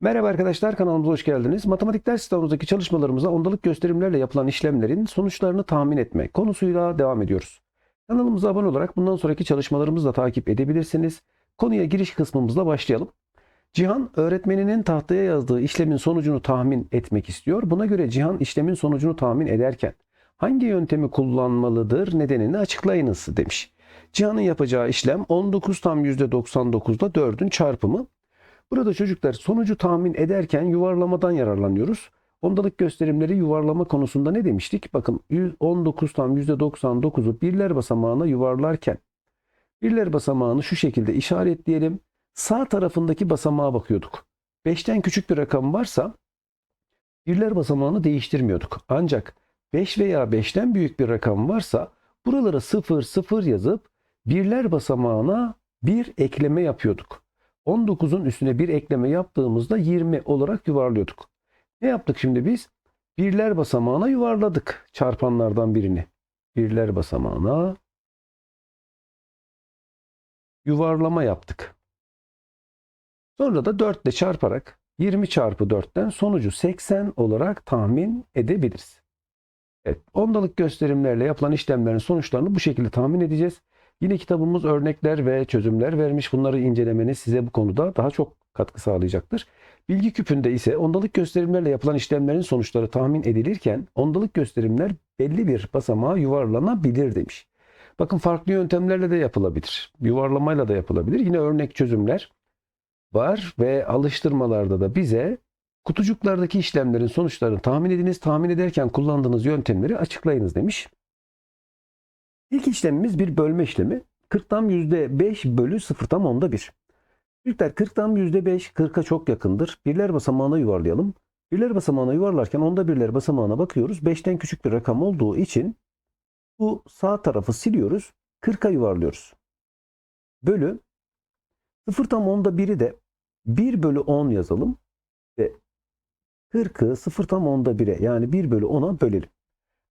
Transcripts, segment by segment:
Merhaba arkadaşlar kanalımıza hoş geldiniz. Matematik ders kitabımızdaki çalışmalarımıza ondalık gösterimlerle yapılan işlemlerin sonuçlarını tahmin etme konusuyla devam ediyoruz. Kanalımıza abone olarak bundan sonraki çalışmalarımızı da takip edebilirsiniz. Konuya giriş kısmımızla başlayalım. Cihan öğretmeninin tahtaya yazdığı işlemin sonucunu tahmin etmek istiyor. Buna göre Cihan işlemin sonucunu tahmin ederken hangi yöntemi kullanmalıdır nedenini açıklayınız demiş. Cihan'ın yapacağı işlem 19 tam %99'da 4'ün çarpımı. Burada çocuklar sonucu tahmin ederken yuvarlamadan yararlanıyoruz. Ondalık gösterimleri yuvarlama konusunda ne demiştik? Bakın 19 tam %99'u birler basamağına yuvarlarken birler basamağını şu şekilde işaretleyelim. Sağ tarafındaki basamağa bakıyorduk. 5'ten küçük bir rakam varsa birler basamağını değiştirmiyorduk. Ancak 5 veya 5'ten büyük bir rakam varsa buralara 0 0 yazıp birler basamağına bir ekleme yapıyorduk. 19'un üstüne bir ekleme yaptığımızda 20 olarak yuvarlıyorduk. Ne yaptık şimdi biz? Birler basamağına yuvarladık çarpanlardan birini. Birler basamağına yuvarlama yaptık. Sonra da 4 ile çarparak 20 çarpı 4'ten sonucu 80 olarak tahmin edebiliriz. Evet, ondalık gösterimlerle yapılan işlemlerin sonuçlarını bu şekilde tahmin edeceğiz. Yine kitabımız örnekler ve çözümler vermiş. Bunları incelemeniz size bu konuda daha çok katkı sağlayacaktır. Bilgi küpünde ise ondalık gösterimlerle yapılan işlemlerin sonuçları tahmin edilirken ondalık gösterimler belli bir basamağa yuvarlanabilir demiş. Bakın farklı yöntemlerle de yapılabilir. Yuvarlamayla da yapılabilir. Yine örnek çözümler var ve alıştırmalarda da bize kutucuklardaki işlemlerin sonuçlarını tahmin ediniz. Tahmin ederken kullandığınız yöntemleri açıklayınız demiş. İlk işlemimiz bir bölme işlemi. 40'tan %5 bölü 0'tan onda 1. Çocuklar 40'tan %5 40'a çok yakındır. Birler basamağına yuvarlayalım. Birler basamağına yuvarlarken onda birler basamağına bakıyoruz. 5'ten küçük bir rakam olduğu için bu sağ tarafı siliyoruz. 40'a yuvarlıyoruz. Bölü 0 tam onda 1'i de 1 bölü 10 yazalım. Ve 40'ı 0 tam onda 1'e yani 1 bölü 10'a bölelim.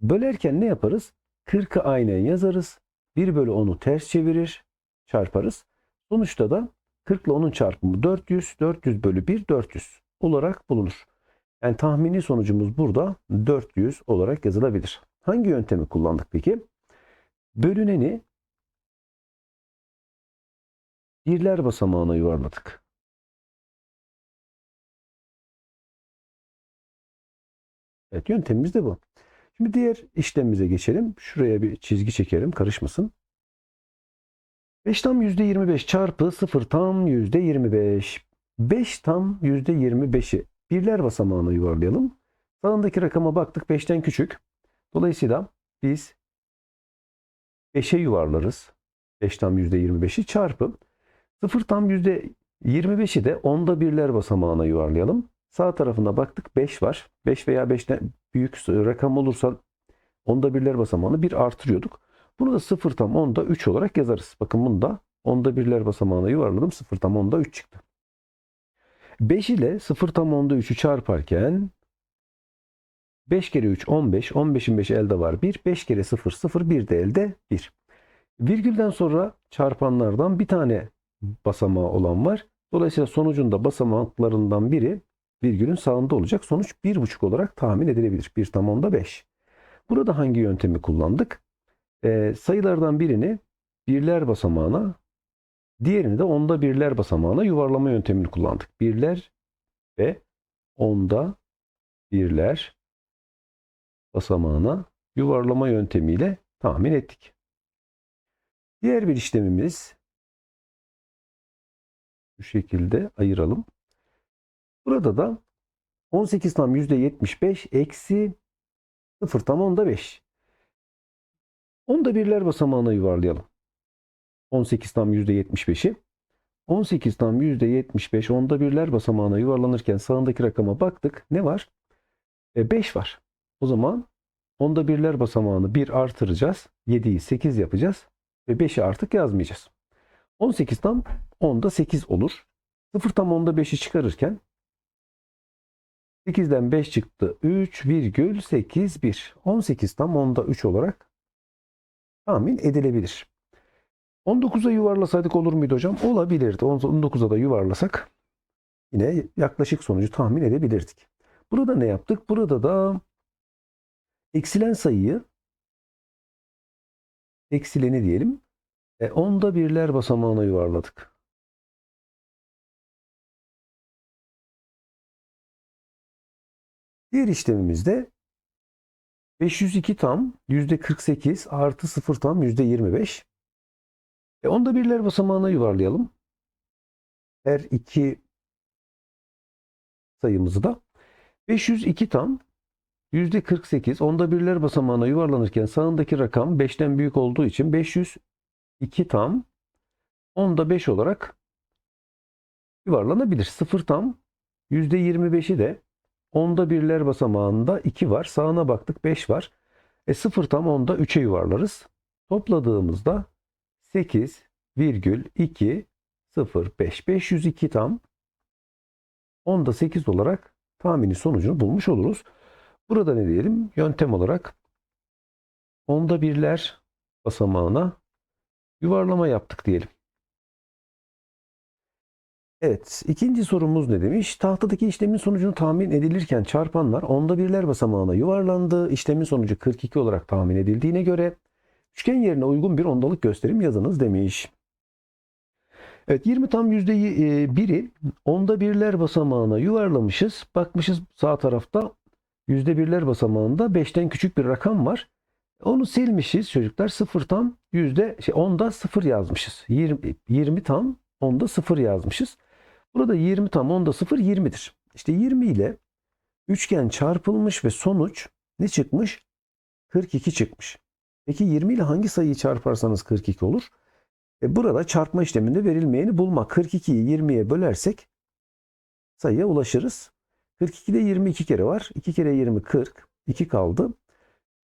Bölerken ne yaparız? 40'ı aynen yazarız. 1 bölü 10'u ters çevirir. Çarparız. Sonuçta da 40 ile 10'un çarpımı 400. 400 bölü 1 400 olarak bulunur. Yani tahmini sonucumuz burada 400 olarak yazılabilir. Hangi yöntemi kullandık peki? Bölüneni birler basamağına yuvarladık. Evet yöntemimiz de bu. Şimdi diğer işlemimize geçelim. Şuraya bir çizgi çekelim karışmasın. 5 tam %25 çarpı 0 tam %25. 5 tam %25'i birler basamağına yuvarlayalım. Sağındaki rakama baktık 5'ten küçük. Dolayısıyla biz 5'e yuvarlarız. 5 tam %25'i çarpı 0 tam %25'i de onda birler basamağına yuvarlayalım. Sağ tarafına baktık 5 var. 5 veya 5'ten büyük rakam olursa onda birler basamağını bir artırıyorduk. Bunu da 0 tam onda 3 olarak yazarız. Bakın bunu da onda birler basamağına yuvarladım. 0 tam onda 3 çıktı. 5 ile 0 tam onda 3'ü çarparken 5 kere 3 15. 15'in 5'i elde var 1. 5 kere 0 0. 1 de elde 1. Virgülden sonra çarpanlardan bir tane basamağı olan var. Dolayısıyla sonucunda basamaklarından biri virgülün sağında olacak. Sonuç 1,5 olarak tahmin edilebilir. 1 tam onda 5. Burada hangi yöntemi kullandık? Ee, sayılardan birini birler basamağına, diğerini de onda birler basamağına yuvarlama yöntemini kullandık. Birler ve onda birler basamağına yuvarlama yöntemiyle tahmin ettik. Diğer bir işlemimiz bu şekilde ayıralım. Burada da 18 tam %75 eksi 0 tam onda 5. Onda birler basamağına yuvarlayalım. 18 tam %75'i. 18 tam %75 onda birler basamağına yuvarlanırken sağındaki rakama baktık. Ne var? E, 5 var. O zaman onda birler basamağını 1 artıracağız. 7'yi 8 yapacağız. Ve 5'i artık yazmayacağız. 18 tam onda 8 olur. 0 tam onda 5'i çıkarırken 8'den 5 çıktı. 3,81. 18 tam onda 3 olarak tahmin edilebilir. 19'a yuvarlasaydık olur muydu hocam? Olabilirdi. 19'a da yuvarlasak yine yaklaşık sonucu tahmin edebilirdik. Burada ne yaptık? Burada da eksilen sayıyı eksileni diyelim. E, onda birler basamağına yuvarladık. Diğer işlemimizde 502 tam %48 artı 0 tam %25. E, onda birler basamağına yuvarlayalım. Her iki sayımızı da 502 tam %48 onda birler basamağına yuvarlanırken sağındaki rakam 5'ten büyük olduğu için 502 tam onda 5 olarak yuvarlanabilir. 0 tam %25'i de onda birler basamağında 2 var. Sağına baktık 5 var. E 0 tam onda 3'e yuvarlarız. Topladığımızda 8,2 0 5 502 tam onda 8 olarak tahmini sonucunu bulmuş oluruz. Burada ne diyelim? Yöntem olarak onda birler basamağına yuvarlama yaptık diyelim. Evet, ikinci sorumuz ne demiş? Tahtadaki işlemin sonucunu tahmin edilirken çarpanlar onda birler basamağına yuvarlandı. İşlemin sonucu 42 olarak tahmin edildiğine göre üçgen yerine uygun bir ondalık gösterim yazınız demiş. Evet 20 tam yüzde e, biri onda birler basamağına yuvarlamışız. Bakmışız sağ tarafta yüzde birler basamağında 5'ten küçük bir rakam var. Onu silmişiz çocuklar. 0 tam yüzde şey, onda 0 yazmışız. 20, 20 tam onda 0 yazmışız. Burada 20 tam onda 0 20'dir. İşte 20 ile üçgen çarpılmış ve sonuç ne çıkmış? 42 çıkmış. Peki 20 ile hangi sayıyı çarparsanız 42 olur? E burada çarpma işleminde verilmeyeni bulmak. 42'yi 20'ye bölersek sayıya ulaşırız. 42'de 22 kere var. 2 kere 20 40. 2 kaldı.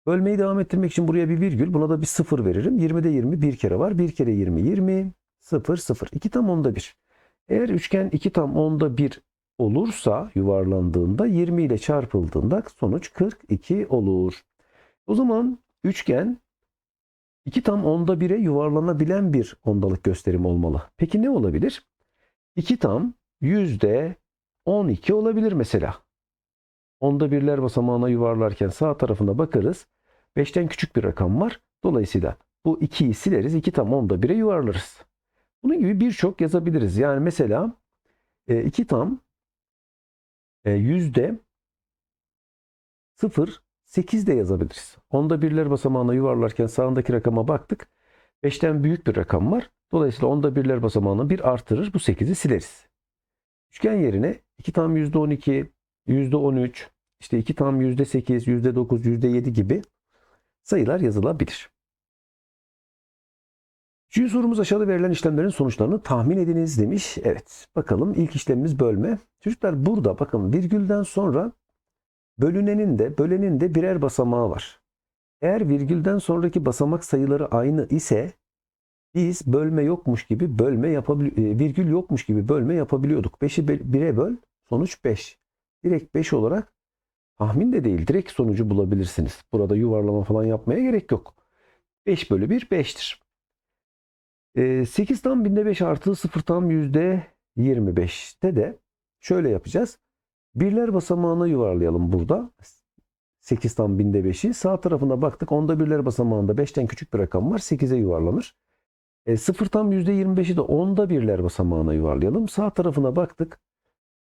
Bölmeyi devam ettirmek için buraya bir virgül. Buna da bir 0 veririm. 20'de 20 bir kere var. 1 kere 20 20. 0 0. 2 tam onda 1. Eğer üçgen 2 tam onda 1 olursa yuvarlandığında 20 ile çarpıldığında sonuç 42 olur. O zaman üçgen 2 tam onda 1'e yuvarlanabilen bir ondalık gösterim olmalı. Peki ne olabilir? 2 tam yüzde 12 olabilir mesela. Onda birler basamağına yuvarlarken sağ tarafına bakarız. 5'ten küçük bir rakam var. Dolayısıyla bu 2'yi sileriz. 2 tam onda 1'e yuvarlarız. Bunun gibi birçok yazabiliriz. Yani mesela 2 tam e, yüzde 0 8 de yazabiliriz. Onda birler basamağına yuvarlarken sağındaki rakama baktık. 5'ten büyük bir rakam var. Dolayısıyla onda birler basamağını bir artırır. Bu 8'i sileriz. Üçgen yerine 2 tam %12, %13, işte 2 tam %8, %9, %7 gibi sayılar yazılabilir. Üçüncü sorumuz aşağıda verilen işlemlerin sonuçlarını tahmin ediniz demiş. Evet bakalım ilk işlemimiz bölme. Çocuklar burada bakın virgülden sonra bölünenin de bölenin de birer basamağı var. Eğer virgülden sonraki basamak sayıları aynı ise biz bölme yokmuş gibi bölme yapabili virgül yokmuş gibi bölme yapabiliyorduk. 5'i 1'e böl sonuç 5. Direkt 5 olarak tahmin de değil direkt sonucu bulabilirsiniz. Burada yuvarlama falan yapmaya gerek yok. 5 bölü 1 5'tir. 8 tam binde 5 artı 0 tam yüzde 25'te de şöyle yapacağız. Birler basamağına yuvarlayalım burada. 8 tam binde 5'i. Sağ tarafına baktık. Onda birler basamağında 5'ten küçük bir rakam var. 8'e yuvarlanır. E, 0 tam %25'i de onda birler basamağına yuvarlayalım. Sağ tarafına baktık.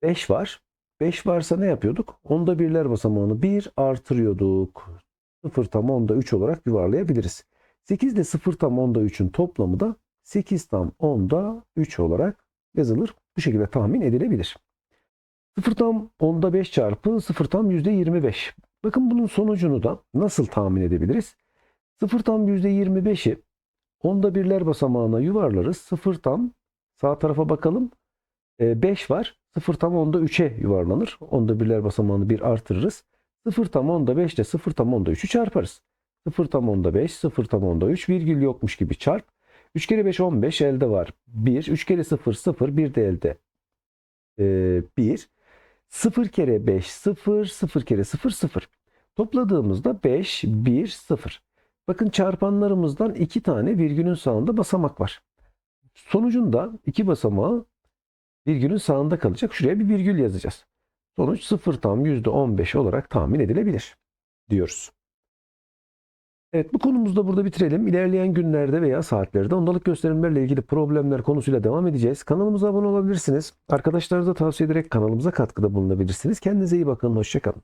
5 var. 5 varsa ne yapıyorduk? Onda birler basamağını 1 artırıyorduk. 0 tam onda 3 olarak yuvarlayabiliriz. 8 ile 0 tam onda 3'ün toplamı da 8 tam onda 3 olarak yazılır. Bu şekilde tahmin edilebilir. 0 tam onda 5 çarpı 0 tam %25. Bakın bunun sonucunu da nasıl tahmin edebiliriz? 0 tam %25'i onda birler basamağına yuvarlarız. 0 tam sağ tarafa bakalım. 5 var. 0 tam onda 3'e yuvarlanır. Onda birler basamağını bir artırırız. 0 tam onda 5 ile 0 tam onda 3'ü çarparız. 0 tam onda 5, 0 tam onda 3 virgül yokmuş gibi çarp. 3 kere 5 15 elde var 1. 3 kere 0 0 1 de elde ee, 1. 0 kere 5 0 0 kere 0 0. Topladığımızda 5 1 0. Bakın çarpanlarımızdan 2 tane virgülün sağında basamak var. Sonucunda iki basamağı Virgülün sağında kalacak. Şuraya bir virgül yazacağız. Sonuç 0 tam %15 olarak tahmin edilebilir diyoruz. Evet bu konumuzu da burada bitirelim. İlerleyen günlerde veya saatlerde ondalık gösterimlerle ilgili problemler konusuyla devam edeceğiz. Kanalımıza abone olabilirsiniz. Arkadaşlarınıza tavsiye ederek kanalımıza katkıda bulunabilirsiniz. Kendinize iyi bakın. Hoşçakalın.